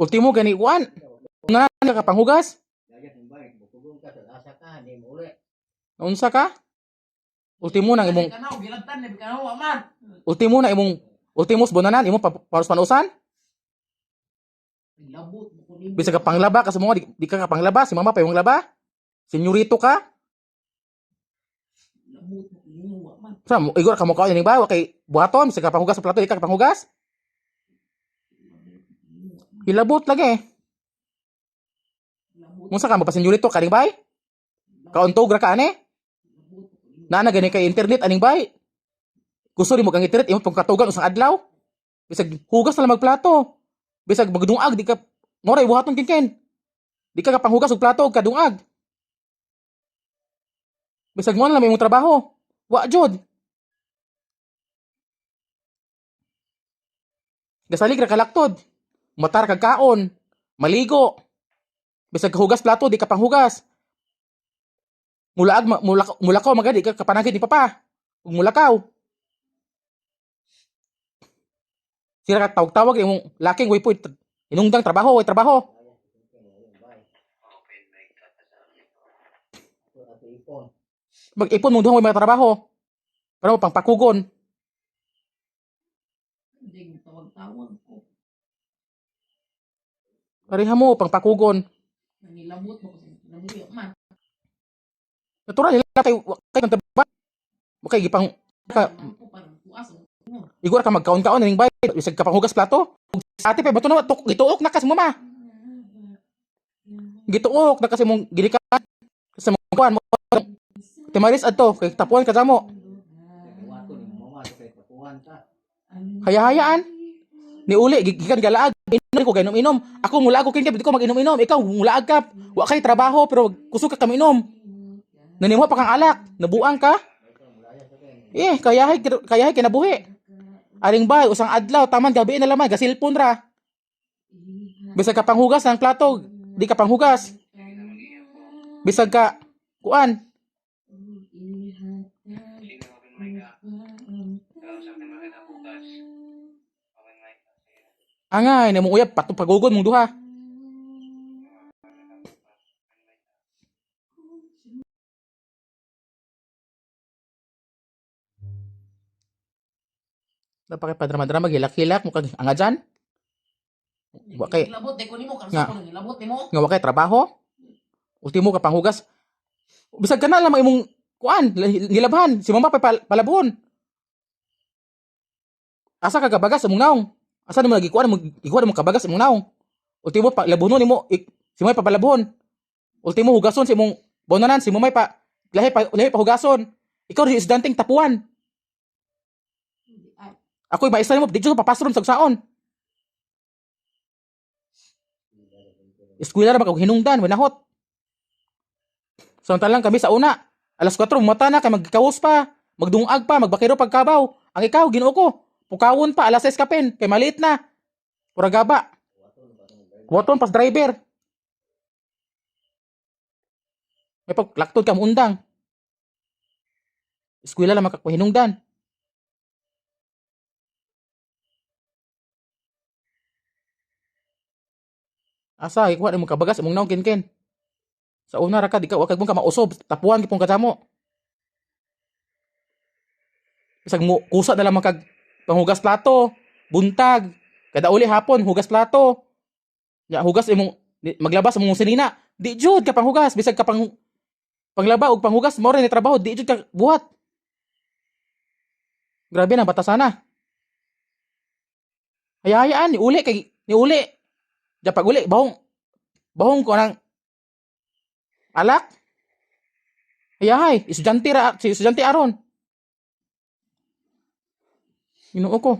Ultimo gani kuan. Nga ka ka, ka, uli. Unsa ka? Ultimo nang imong ultimo na imong ultimos bonanan imong pa- paros panusan. Bisa ka panglaba kasi mo di, di ka kapanglaba, si mama pa yung laba. Senyorito ka. Sa mo igor ka mo ka ini ba kay buhaton bisa ka panghugas sa plato di ka panghugas. Hilabot lagi. Unsa ka mo pa senyorito kaning bay? Kauntog ra ka ani? Na na gani kay internet aning bay. Gusto di mo kang internet imong pagkatugan usang adlaw. Bisag hugas na lang magplato. Bisag magdungag di ka moray buhaton kinken. Di ka kapanghugas og plato og kadungag. Bisag mo na lang imong trabaho. Wa jud. Gasalig ra kalaktod. Matar kag kaon. Maligo. Bisag hugas plato di ka panghugas. Mulaag ma- mulak mulakaw magadi ka kapanagid ni papa. Ug mulakaw. Sira ka tawag-tawag imong laking way inungdang trabaho, way trabaho. Mag-ipon mo way mga trabaho. Para mo pangpakugon. Hindi, tawag-tawag ko. Pareha mo pangpakugon. Nanilabot mo kasi. Nabuyo, man. Natural nila kay kay kang trabaho. Kay gipang ka kuas. igor ka magkaon-kaon ning bay. Bisag ka panghugas plato. Sa ate pa bato na tuk gituok na kas mo ma. Gituok na kasi mong ginikan sa mong kuan mo. Timaris adto kay tapuan ka mo. Pakuhan ka. Haya-hayaan. Ni uli gigikan galaag. Inom ko gainom inom. Ako mula ako kinka ko mag-inom-inom. Ikaw mula ka. Wa kay trabaho pero kusog ka kaminom. Nanimo pa kang alak. Nabuang ka. Eh, kayahay kayahay kinabuhi. Aring bay usang adlaw taman gabi na lamay gasilpon ra. Bisag ka panghugas ng plato, di ka panghugas. Bisag ka kuan. Angay na mong uyab patong pagugod mong duha. Dapat kay padrama-drama gilak-hilak mo kag angadyan. Wa kay Labot, di ko nimo. Nga. ko nilabot, nimo. nga wa kay trabaho. Ultimo ka panghugas. Bisag ka na lamang imong kuan nilabhan si mama pa pal- palabhon. Asa ka kabagas imong naong? Asa nimo lagi kuan mo ikuan mo kabagas imong naong? Ultimo pa labunon nimo si mamay pa palabhon. Ultimo hugason si imong bonanan si mamay pa lahi pa lahi pa hugason. Ikaw di isdanting tapuan. Ay, Ako'y maisla mo, di ko papastron sa saon. Eskwela ra ba hinungdan, winahot. Samantalang kami sa una, alas 4 mata na kay magkawas pa, magdungag pa, magbakiro pagkabaw. Ang ikaw Ginoo ko, pukawon pa alas 6 kapin, kay maliit na. Pura gaba. Waton pas driver. May pag laktod ka undang. Eskwela lang makakwahinungdan. Asa, ikuha mo kabagas imong naong ken Sa una ra ka di ka wa kag mong ka mausob, tapuan gipong kadamo. Bisag mo kusa na lang kag panghugas plato, buntag, kada uli hapon hugas plato. Ya hugas imong maglabas imong sinina. Di jud ka panghugas bisag ka pang panglaba og panghugas mo rin ni trabaho di jud ka buhat. Grabe na batasana. Hayayaan ni uli kay ni uli. Ja pag uli bahong bahong ko nang alak. Hayahay, estudyante ra si estudyante aron. Ginoo ko.